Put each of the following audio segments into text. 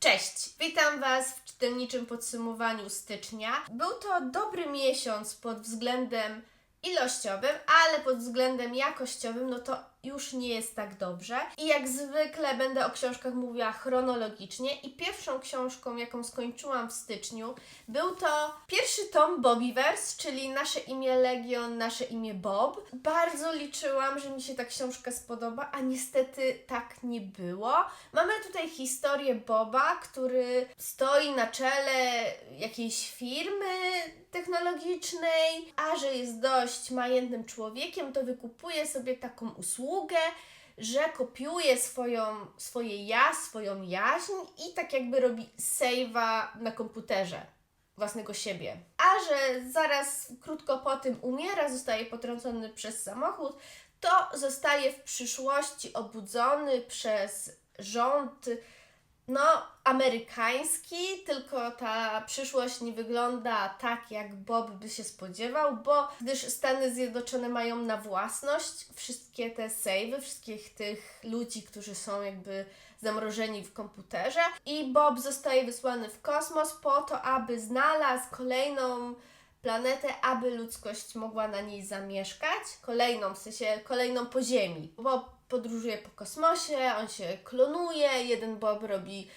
Cześć! Witam Was w czytelniczym podsumowaniu stycznia. Był to dobry miesiąc pod względem ilościowym, ale pod względem jakościowym, no to już nie jest tak dobrze. I jak zwykle będę o książkach mówiła chronologicznie. I pierwszą książką, jaką skończyłam w styczniu, był to pierwszy tom Bobbyverse, czyli Nasze imię Legion, Nasze imię Bob. Bardzo liczyłam, że mi się ta książka spodoba, a niestety tak nie było. Mamy tutaj historię Boba, który stoi na czele jakiejś firmy technologicznej, a że jest dość majętnym człowiekiem, to wykupuje sobie taką usługę, że kopiuje swoją, swoje ja, swoją jaźń i tak jakby robi save'a na komputerze własnego siebie. A że zaraz krótko po tym umiera, zostaje potrącony przez samochód, to zostaje w przyszłości obudzony przez rząd no, amerykański, tylko ta przyszłość nie wygląda tak, jak Bob by się spodziewał, bo gdyż Stany Zjednoczone mają na własność wszystkie te savey, wszystkich tych ludzi, którzy są jakby zamrożeni w komputerze i Bob zostaje wysłany w kosmos po to, aby znalazł kolejną planetę, aby ludzkość mogła na niej zamieszkać. Kolejną, w sensie kolejną po Ziemi. Bob podróżuje po kosmosie, on się klonuje, jeden Bob robi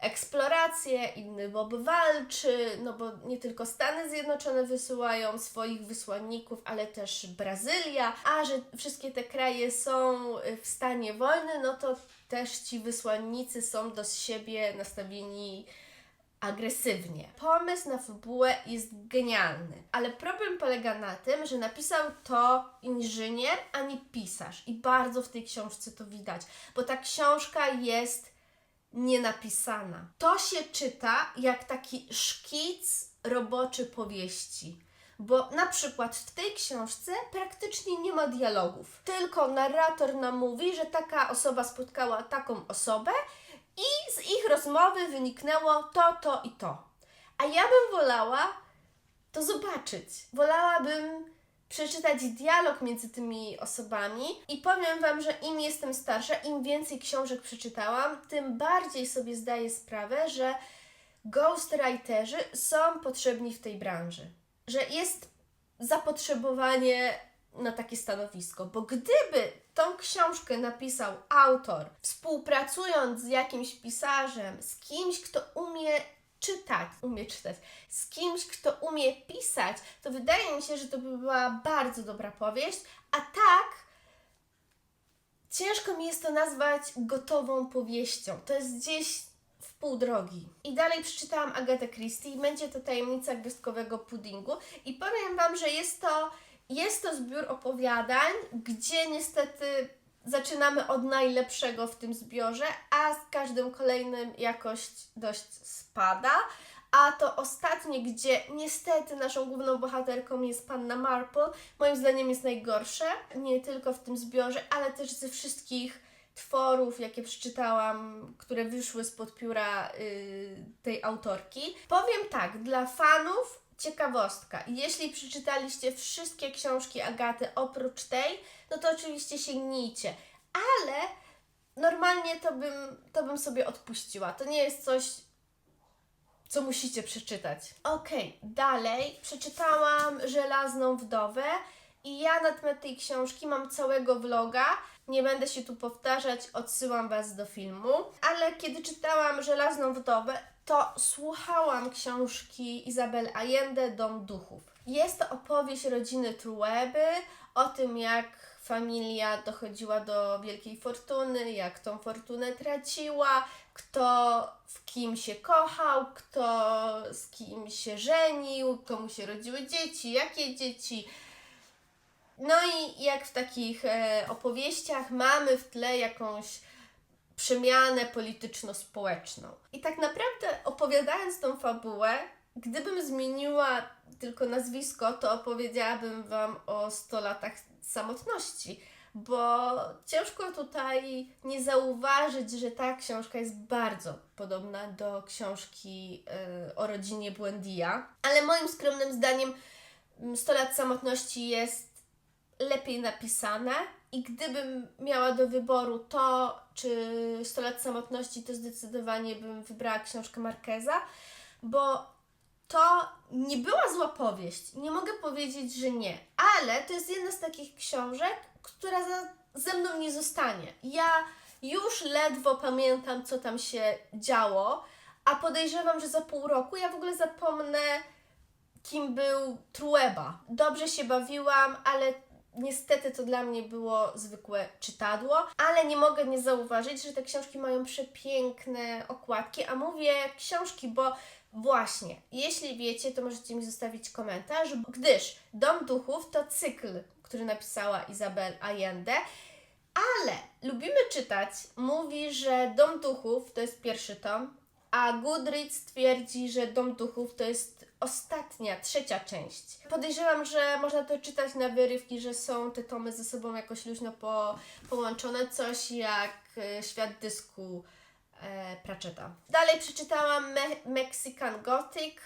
eksplorację, inny Bob walczy, no bo nie tylko Stany Zjednoczone wysyłają swoich wysłanników, ale też Brazylia, a że wszystkie te kraje są w stanie wojny, no to też ci wysłannicy są do siebie nastawieni agresywnie. Pomysł na fabułę jest genialny, ale problem polega na tym, że napisał to inżynier, a nie pisarz. I bardzo w tej książce to widać, bo ta książka jest nienapisana. To się czyta jak taki szkic roboczy powieści. Bo na przykład w tej książce praktycznie nie ma dialogów. Tylko narrator nam mówi, że taka osoba spotkała taką osobę i z ich rozmowy wyniknęło to, to i to. A ja bym wolała to zobaczyć. Wolałabym przeczytać dialog między tymi osobami i powiem Wam, że im jestem starsza, im więcej książek przeczytałam, tym bardziej sobie zdaję sprawę, że ghostwriterzy są potrzebni w tej branży. Że jest zapotrzebowanie na takie stanowisko, bo gdyby tą książkę napisał autor, współpracując z jakimś pisarzem, z kimś, kto umie czytać, umie czytać, z kimś, kto umie pisać, to wydaje mi się, że to by była bardzo dobra powieść, a tak ciężko mi jest to nazwać gotową powieścią. To jest gdzieś w pół drogi. I dalej przeczytałam Agatę Christie będzie to tajemnica gwiazdkowego puddingu i powiem Wam, że jest to, jest to zbiór opowiadań, gdzie niestety zaczynamy od najlepszego w tym zbiorze, a z każdym kolejnym jakość dość spada. A to ostatnie, gdzie niestety naszą główną bohaterką jest panna Marple, moim zdaniem jest najgorsze. Nie tylko w tym zbiorze, ale też ze wszystkich tworów, jakie przeczytałam, które wyszły spod pióra y, tej autorki. Powiem tak, dla fanów ciekawostka. Jeśli przeczytaliście wszystkie książki Agaty oprócz tej, no to oczywiście sięgnijcie. Ale normalnie to bym, to bym sobie odpuściła. To nie jest coś, co musicie przeczytać. Okej, dalej przeczytałam Żelazną Wdowę i ja na temat tej książki mam całego vloga. Nie będę się tu powtarzać, odsyłam Was do filmu. Ale kiedy czytałam Żelazną Wdowę, to słuchałam książki Izabel Allende Dom Duchów. Jest to opowieść rodziny Trueby o tym, jak familia dochodziła do wielkiej fortuny, jak tą fortunę traciła, kto w kim się kochał, kto z kim się żenił, komu się rodziły dzieci, jakie dzieci. No i jak w takich e, opowieściach mamy w tle jakąś przemianę polityczno-społeczną. I tak naprawdę opowiadając tą fabułę, gdybym zmieniła tylko nazwisko, to opowiedziałabym Wam o 100 latach samotności, bo ciężko tutaj nie zauważyć, że ta książka jest bardzo podobna do książki y, o rodzinie Błędija, ale moim skromnym zdaniem mm, 100 lat samotności jest lepiej napisane i gdybym miała do wyboru to, czy 100 lat samotności, to zdecydowanie bym wybrała książkę Marqueza, bo to nie była zła powieść. Nie mogę powiedzieć, że nie, ale to jest jedna z takich książek, która za, ze mną nie zostanie. Ja już ledwo pamiętam, co tam się działo, a podejrzewam, że za pół roku ja w ogóle zapomnę, kim był Trueba. Dobrze się bawiłam, ale niestety to dla mnie było zwykłe czytadło, ale nie mogę nie zauważyć, że te książki mają przepiękne okładki, a mówię książki, bo właśnie, jeśli wiecie, to możecie mi zostawić komentarz, gdyż Dom Duchów to cykl, który napisała Izabel Allende, ale lubimy czytać, mówi, że Dom Duchów to jest pierwszy tom, a Goodreads twierdzi, że Dom Duchów to jest ostatnia, trzecia część. Podejrzewam, że można to czytać na wyrywki, że są te tomy ze sobą jakoś luźno po, połączone, coś jak e, Świat Dysku e, Pratchetta. Dalej przeczytałam Me- Mexican Gothic.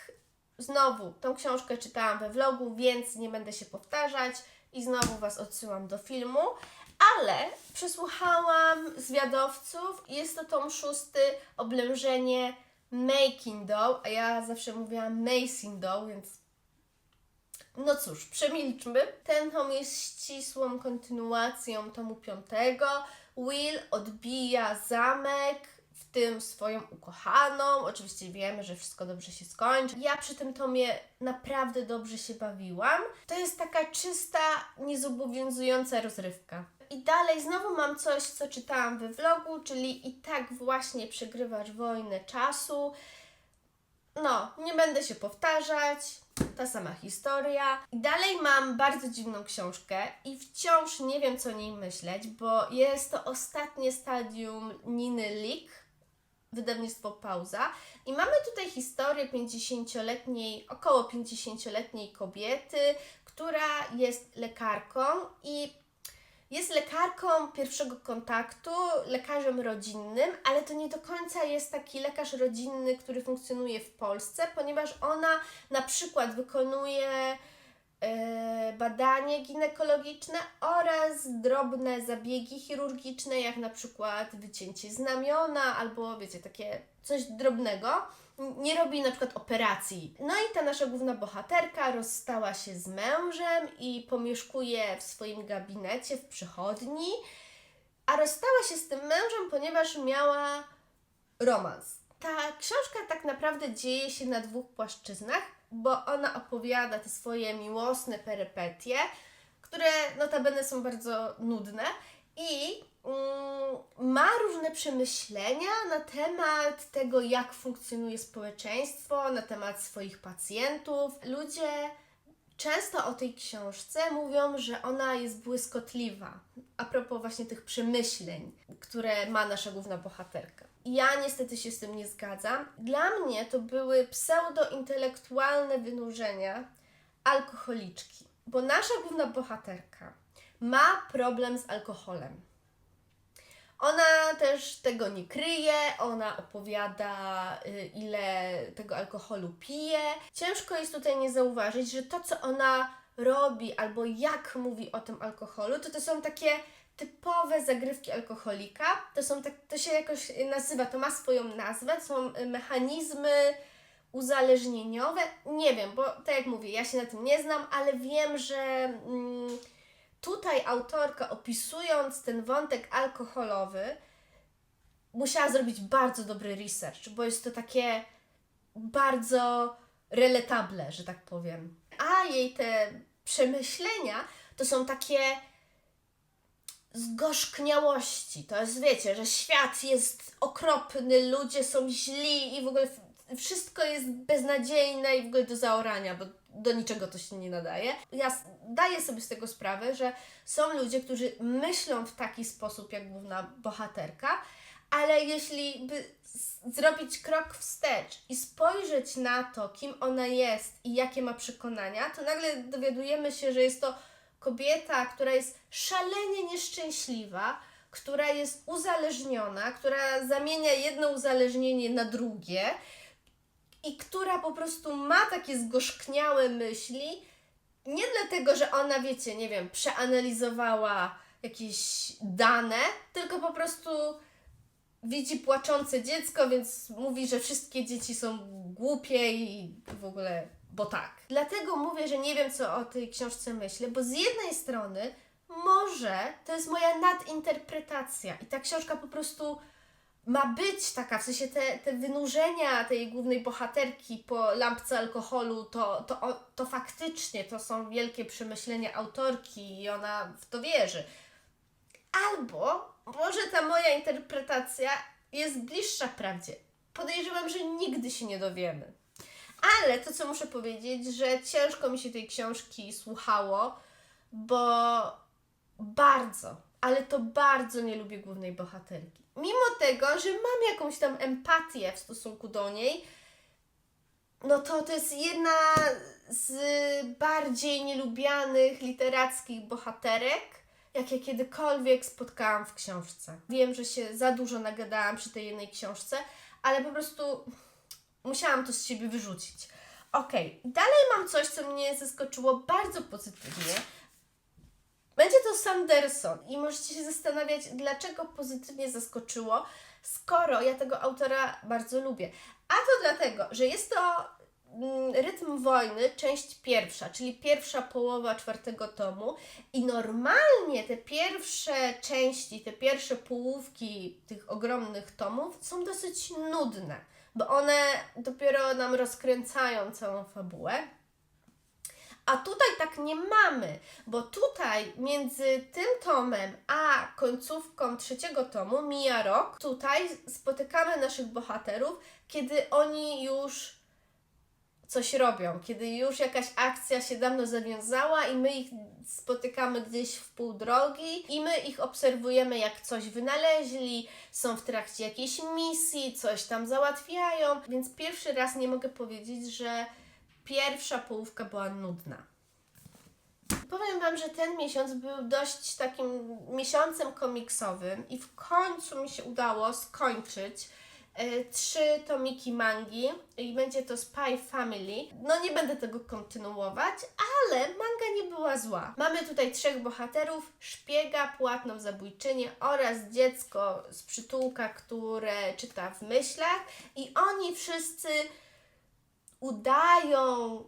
Znowu, tą książkę czytałam we vlogu, więc nie będę się powtarzać i znowu Was odsyłam do filmu. Ale przesłuchałam zwiadowców. Jest to tom szósty, oblężenie Making Doll, a ja zawsze mówiłam Making Doll, więc no cóż, przemilczmy. Ten tom jest ścisłą kontynuacją tomu piątego. Will odbija zamek, w tym swoją ukochaną. Oczywiście wiemy, że wszystko dobrze się skończy. Ja przy tym tomie naprawdę dobrze się bawiłam. To jest taka czysta, niezobowiązująca rozrywka. I dalej znowu mam coś, co czytałam we vlogu, czyli i tak właśnie przegrywasz wojnę czasu. No, nie będę się powtarzać, ta sama historia. I dalej mam bardzo dziwną książkę i wciąż nie wiem, co o niej myśleć, bo jest to ostatnie stadium Niny Leak, wydawnictwo Pauza. I mamy tutaj historię 50-letniej, około 50-letniej kobiety, która jest lekarką i jest lekarką pierwszego kontaktu, lekarzem rodzinnym, ale to nie do końca jest taki lekarz rodzinny, który funkcjonuje w Polsce, ponieważ ona na przykład wykonuje badanie ginekologiczne oraz drobne zabiegi chirurgiczne, jak na przykład wycięcie znamiona albo wiecie, takie coś drobnego. Nie robi na przykład operacji. No i ta nasza główna bohaterka rozstała się z mężem i pomieszkuje w swoim gabinecie w przychodni, a rozstała się z tym mężem, ponieważ miała romans. Ta książka tak naprawdę dzieje się na dwóch płaszczyznach, bo ona opowiada te swoje miłosne perypetie, które notabene są bardzo nudne i mm, ma różne przemyślenia na temat tego, jak funkcjonuje społeczeństwo, na temat swoich pacjentów. Ludzie często o tej książce mówią, że ona jest błyskotliwa. A propos właśnie tych przemyśleń, które ma nasza główna bohaterka. Ja niestety się z tym nie zgadzam. Dla mnie to były pseudointelektualne wynurzenia alkoholiczki, bo nasza główna bohaterka ma problem z alkoholem. Ona też tego nie kryje, ona opowiada, y, ile tego alkoholu pije. Ciężko jest tutaj nie zauważyć, że to, co ona robi albo jak mówi o tym alkoholu, to to są takie typowe zagrywki alkoholika. To, są tak, to się jakoś nazywa, to ma swoją nazwę, są y, mechanizmy uzależnieniowe. Nie wiem, bo tak jak mówię, ja się na tym nie znam, ale wiem, że. Mm, tutaj autorka opisując ten wątek alkoholowy, musiała zrobić bardzo dobry research, bo jest to takie bardzo relatable, że tak powiem. A jej te przemyślenia to są takie zgorzkniałości. To jest, wiecie, że świat jest okropny, ludzie są źli i w ogóle wszystko jest beznadziejne i w ogóle do zaorania, bo do niczego to się nie nadaje. Ja daję sobie z tego sprawę, że są ludzie, którzy myślą w taki sposób jak główna bohaterka, ale jeśli by zrobić krok wstecz i spojrzeć na to, kim ona jest i jakie ma przekonania, to nagle dowiadujemy się, że jest to kobieta, która jest szalenie nieszczęśliwa, która jest uzależniona, która zamienia jedno uzależnienie na drugie i która po prostu ma takie zgorzkniałe myśli, nie dlatego, że ona, wiecie, nie wiem, przeanalizowała jakieś dane, tylko po prostu widzi płaczące dziecko, więc mówi, że wszystkie dzieci są głupie i w ogóle, bo tak. Dlatego mówię, że nie wiem, co o tej książce myślę, bo z jednej strony może to jest moja nadinterpretacja i ta książka po prostu ma być taka, w sensie te, te wynurzenia tej głównej bohaterki po lampce alkoholu, to, to, to faktycznie to są wielkie przemyślenia autorki i ona w to wierzy. Albo może ta moja interpretacja jest bliższa prawdzie. Podejrzewam, że nigdy się nie dowiemy. Ale to, co muszę powiedzieć, że ciężko mi się tej książki słuchało, bo bardzo, ale to bardzo nie lubię głównej bohaterki. Mimo tego, że mam jakąś tam empatię w stosunku do niej, no to to jest jedna z bardziej nielubianych literackich bohaterek, jakie kiedykolwiek spotkałam w książce. Wiem, że się za dużo nagadałam przy tej jednej książce, ale po prostu musiałam to z siebie wyrzucić. Okej, dalej mam coś, co mnie zaskoczyło bardzo pozytywnie. Będzie to Sanderson i możecie się zastanawiać, dlaczego pozytywnie zaskoczyło, skoro ja tego autora bardzo lubię. A to dlatego, że jest to Rytm Wojny, część pierwsza, czyli pierwsza połowa czwartego tomu i normalnie te pierwsze części, te pierwsze połówki tych ogromnych tomów są dosyć nudne, bo one dopiero nam rozkręcają całą fabułę. A tutaj tak nie mamy, bo tutaj między tym tomem a końcówką trzeciego tomu mija rok. Tutaj spotykamy naszych bohaterów, kiedy oni już coś robią, kiedy już jakaś akcja się dawno zawiązała i my ich spotykamy gdzieś w pół drogi i my ich obserwujemy, jak coś wynaleźli, są w trakcie jakiejś misji, coś tam załatwiają, więc pierwszy raz nie mogę powiedzieć, że pierwsza połówka była nudna. Powiem Wam, że ten miesiąc był dość takim miesiącem komiksowym i w końcu mi się udało skończyć trzy tomiki mangi i będzie to Spy Family. No nie będę tego kontynuować, ale manga nie była zła. Mamy tutaj trzech bohaterów, szpiega, płatną zabójczynię oraz dziecko z przytułka, które czyta w myślach i oni wszyscy udają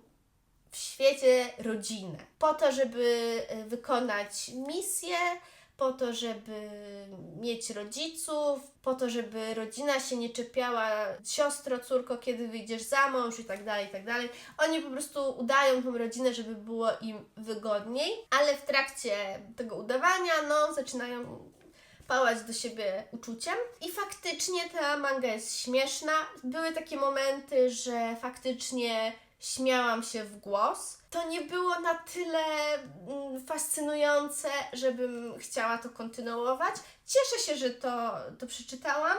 w świecie rodzinę. Po to, żeby e, wykonać misję, po to, żeby mieć rodziców, po to, żeby rodzina się nie czepiała siostro, córko, kiedy wyjdziesz za mąż i tak dalej, i tak dalej. Oni po prostu udają tą rodzinę, żeby było im wygodniej, ale w trakcie tego udawania, no, zaczynają pałać do siebie uczuciem. I faktycznie ta manga jest śmieszna. Były takie momenty, że faktycznie śmiałam się w głos. To nie było na tyle mm, fascynujące, żebym chciała to kontynuować. Cieszę się, że to, to przeczytałam,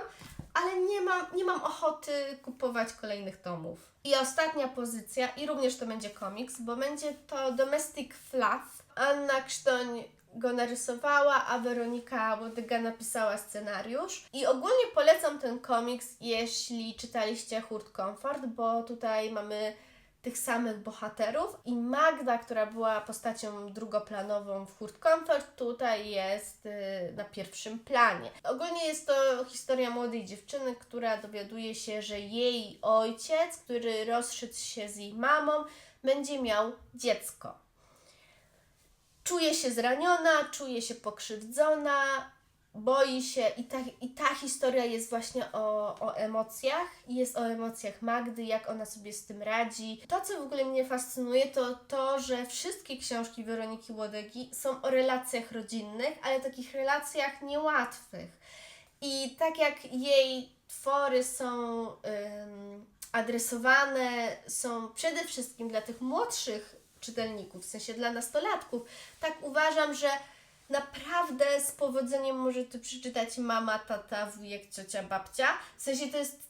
ale nie mam, nie mam ochoty kupować kolejnych tomów. I ostatnia pozycja, i również to będzie komiks, bo będzie to Domestic Fluff. Anna Krztoń go narysowała, a Weronika Łodyga napisała scenariusz. I ogólnie polecam ten komiks, jeśli czytaliście Hurt Comfort, bo tutaj mamy tych samych bohaterów i Magda, która była postacią drugoplanową w Hurt Comfort, tutaj jest y, na pierwszym planie. Ogólnie jest to historia młodej dziewczyny, która dowiaduje się, że jej ojciec, który rozszedł się z jej mamą, będzie miał dziecko. Czuje się zraniona, czuje się pokrzywdzona, boi się i ta, i ta historia jest właśnie o, o emocjach, jest o emocjach Magdy, jak ona sobie z tym radzi. To, co w ogóle mnie fascynuje, to to, że wszystkie książki Weroniki Łodegi są o relacjach rodzinnych, ale takich relacjach niełatwych. I tak jak jej twory są ym, adresowane, są przede wszystkim dla tych młodszych czytelników, w sensie dla nastolatków, tak uważam, że naprawdę z powodzeniem może to przeczytać mama, tata, wujek, ciocia, babcia. W sensie to jest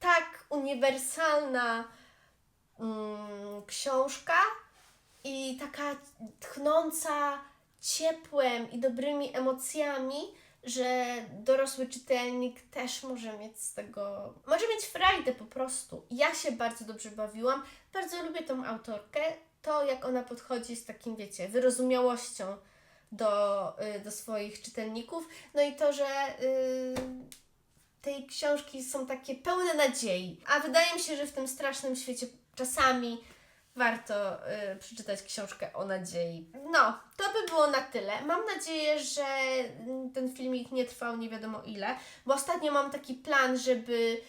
tak uniwersalna mm, książka i taka tchnąca ciepłem i dobrymi emocjami, że dorosły czytelnik też może mieć z tego, może mieć frajdę po prostu. Ja się bardzo dobrze bawiłam, bardzo lubię tą autorkę, to jak ona podchodzi z takim, wiecie, wyrozumiałością do, y, do swoich czytelników. No i to, że y, tej książki są takie pełne nadziei. A wydaje mi się, że w tym strasznym świecie czasami warto y, przeczytać książkę o nadziei. No, to by było na tyle. Mam nadzieję, że mm, ten filmik nie trwał nie wiadomo ile, bo ostatnio mam taki plan, żeby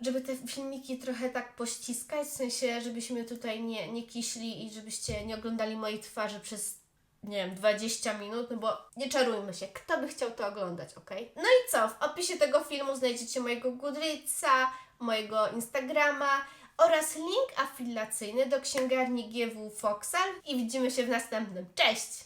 żeby te filmiki trochę tak pościskać, w sensie, żebyśmy tutaj nie, nie kiśli i żebyście nie oglądali mojej twarzy przez, nie wiem, 20 minut, no bo nie czarujmy się, kto by chciał to oglądać, ok? No i co, w opisie tego filmu znajdziecie mojego Goodreadsa, mojego Instagrama oraz link afiliacyjny do księgarni GW Foxal i widzimy się w następnym. Cześć!